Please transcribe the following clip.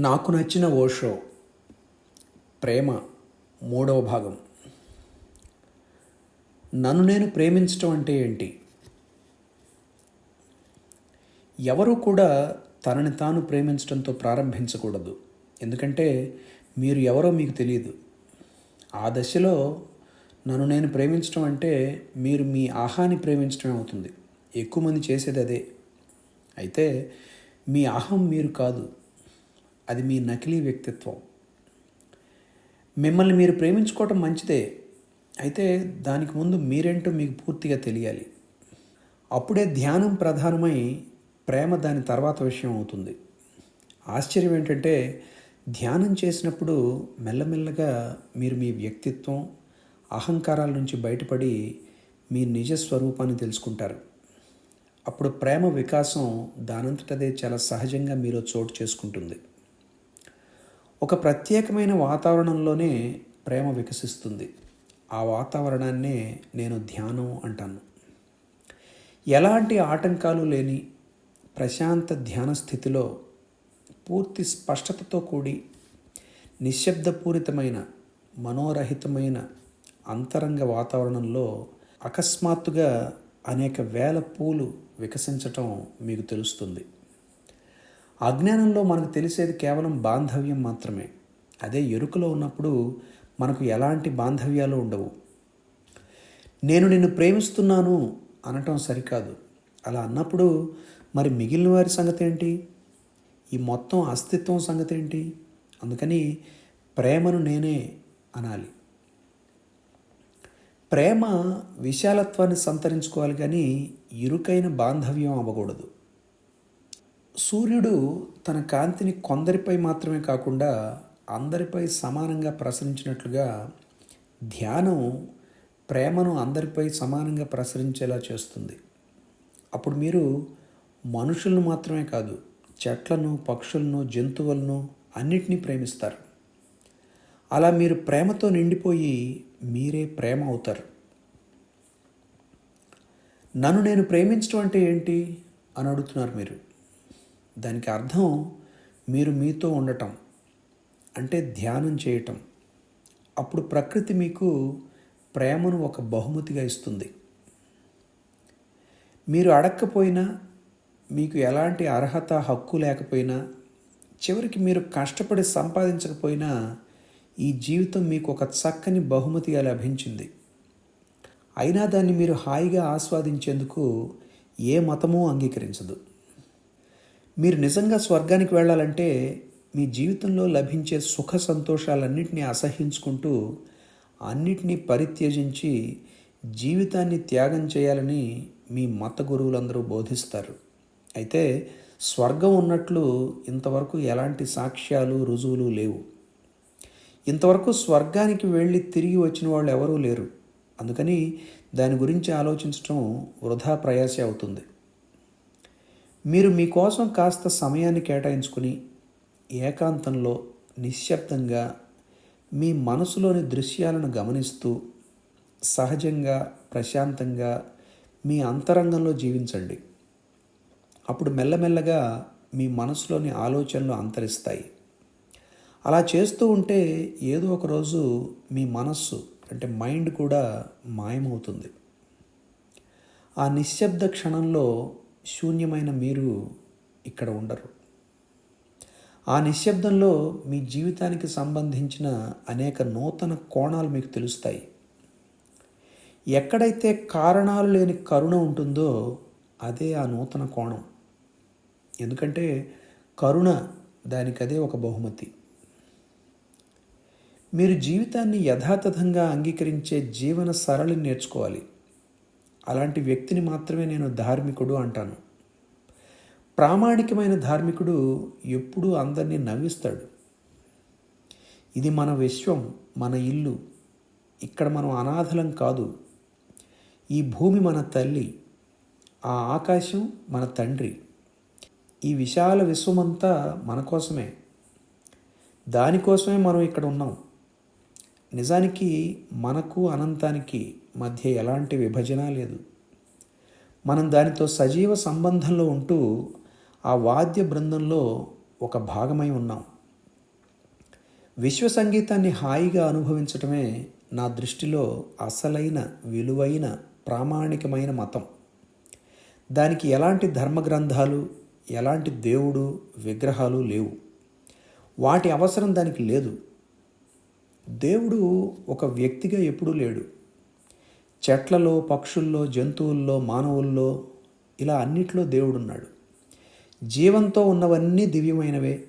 నాకు నచ్చిన ఓ షో. ప్రేమ మూడవ భాగం. నన్ను నేను ప్రేమించటం అంటే ఏంటి? ఎవరు కూడా తనని తాను ప్రేమించడంతో ప్రారంభించకూడదు. ఎందుకంటే మీరు ఎవరో మీకు తెలియదు. ఆ దశలో నన్ను నేను ప్రేమించడం అంటే మీరు మీ ఆహాన్ని ప్రేమించడమే అవుతుంది. ఎక్కువ మంది చేసేది అదే. అయితే మీ అహం మీరు కాదు. అది మీ నకిలీ వ్యక్తిత్వం. మిమ్మల్ని మీరు ప్రేమించుకోవటం మంచిదే. అయితే దానికి ముందు మీరేంటో మీకు పూర్తిగా తెలియాలి. అప్పుడే ధ్యానం ప్రధానమై ప్రేమ దాని తర్వాత విషయం అవుతుంది. ఆశ్చర్యం ఏంటంటే ధ్యానం చేసినప్పుడు మెల్లమెల్లగా మీరు మీ వ్యక్తిత్వం అహంకారాల నుంచి బయటపడి మీ నిజ స్వరూపాన్ని తెలుసుకుంటారు. అప్పుడు ప్రేమ వికాసం దానంతటదే చాలా సహజంగా మీలో చోటు చేసుకుంటుంది. ఒక ప్రత్యేకమైన వాతావరణంలోనే ప్రేమ వికసిస్తుంది. ఆ వాతావరణాన్నే నేను ధ్యానం అంటాను. ఎలాంటి ఆటంకాలు లేని ప్రశాంత ధ్యాన స్థితిలో పూర్తి స్పష్టతతో కూడి నిశ్శబ్దపూరితమైన మనోరహితమైన అంతరంగ వాతావరణంలో అకస్మాత్తుగా అనేక వేల పూలు వికసించటం మీకు తెలుస్తుంది. అజ్ఞానంలో మనకు తెలిసేది కేవలం బాంధవ్యం మాత్రమే. అదే ఎరుకలో ఉన్నప్పుడు మనకు ఎలాంటి బాంధవ్యాలు ఉండవు. నేను నిన్ను ప్రేమిస్తున్నాను అనటం సరికాదు. అలా అన్నప్పుడు మరి మిగిలిన వారి సంగతి ఏంటి ఈ మొత్తం అస్తిత్వం సంగతి ఏంటి అందుకని ప్రేమను నేనే అనాలి. ప్రేమ విశాలత్వాన్ని సంతరించుకోవాలి కానీ ఇరుకైన బాంధవ్యం అవ్వకూడదు. సూర్యుడు తన కాంతిని కొందరిపై మాత్రమే కాకుండా అందరిపై సమానంగా ప్రసరించినట్లుగా ధ్యానం ప్రేమను అందరిపై సమానంగా ప్రసరించేలా చేస్తుంది. అప్పుడు మీరు మనుషులను మాత్రమే కాదు చెట్లను పక్షులను జంతువులను అన్నిటినీ ప్రేమిస్తారు. అలా మీరు ప్రేమతో నిండిపోయి మీరే ప్రేమ అవుతారు. నన్ను నేను ప్రేమించడం అంటే ఏంటి అని అడుగుతున్నారు మీరు. దానికి అర్థం మీరు మీతో ఉండటం అంటే ధ్యానం చేయటం. అప్పుడు ప్రకృతి మీకు ప్రేమను ఒక బహుమతిగా ఇస్తుంది. మీరు అడగకపోయినా మీకు ఎలాంటి అర్హత హక్కు లేకపోయినా చివరికి మీరు కష్టపడి సంపాదించకపోయినా ఈ జీవితం మీకు ఒక చక్కని బహుమతిగా లభించింది. అయినా దాన్ని మీరు హాయిగా ఆస్వాదించేందుకు ఏ మతమూ అంగీకరించదు. మీరు నిజంగా స్వర్గానికి వెళ్ళాలంటే మీ జీవితంలో లభించే సుఖ సంతోషాలన్నింటినీ అసహించుకుంటూ అన్నిటినీ పరిత్యజించి జీవితాన్ని త్యాగం చేయాలని మీ మత గురువులందరూ బోధిస్తారు. అయితే స్వర్గం ఉన్నట్లు ఇంతవరకు ఎలాంటి సాక్ష్యాలు రుజువులు లేవు. ఇంతవరకు స్వర్గానికి వెళ్ళి తిరిగి వచ్చిన వాళ్ళు ఎవరూ లేరు. అందుకని దాని గురించి ఆలోచించటం వృధా ప్రయాస అవుతుంది. మీరు మీకోసం కాస్త సమయాన్ని కేటాయించుకుని ఏకాంతంలో నిశ్శబ్దంగా మీ మనసులోని దృశ్యాలను గమనిస్తూ సహజంగా ప్రశాంతంగా మీ అంతరంగంలో జీవించండి. అప్పుడు మెల్లమెల్లగా మీ మనసులోని ఆలోచనలు అంతరిస్తాయి. అలా చేస్తూ ఉంటే ఏదో ఒక రోజు మీ మనస్సు అంటే మైండ్ కూడా మాయమవుతుంది. ఆ నిశ్శబ్ద క్షణంలో శూన్యమైన మీరు ఇక్కడ ఉండరు. ఆ నిశ్శబ్దంలో మీ జీవితానికి సంబంధించిన అనేక నూతన కోణాలు మీకు తెలుస్తాయి. ఎక్కడైతే కారణాలు లేని కరుణ ఉంటుందో అదే ఆ నూతన కోణం. ఎందుకంటే కరుణ దానికదే ఒక బహుమతి. మీరు జీవితాన్ని యథాతథంగా అంగీకరించే జీవన సరళిని నేర్చుకోవాలి. అలాంటి వ్యక్తిని మాత్రమే నేను ధార్మికుడు అంటాను. ప్రామాణికమైన ధార్మికుడు ఎప్పుడూ అందరినీ నవ్విస్తాడు. ఇది మన విశ్వం మన ఇల్లు. ఇక్కడ మనం అనాథలం కాదు. ఈ భూమి మన తల్లి ఆ ఆకాశం మన తండ్రి. ఈ విశాల విశ్వమంతా మన కోసమే. దానికోసమే మనం ఇక్కడ ఉన్నాం. నిజానికి మనకు అనంతానికి మధ్య ఎలాంటి విభజన లేదు. మనం దానితో సజీవ సంబంధంలో ఉంటూ ఆ వాద్య బృందంలో ఒక భాగమై ఉన్నాం. విశ్వ సంగీతాన్ని హాయిగా అనుభవించటమే నా దృష్టిలో అసలైన విలువైన ప్రామాణికమైన మతం. దానికి ఎలాంటి ధర్మ గ్రంథాలు ఎలాంటి దేవుడు విగ్రహాలు లేవు. వాటి అవసరం దానికి లేదు. దేవుడు ఒక వ్యక్తిగా ఎప్పుడూ లేడు. చెట్లలో పక్షుల్లో జంతువుల్లో మానవుల్లో ఇలా అన్నిట్లో దేవుడున్నాడు. జీవంతో ఉన్నవన్నీ దివ్యమైనవే.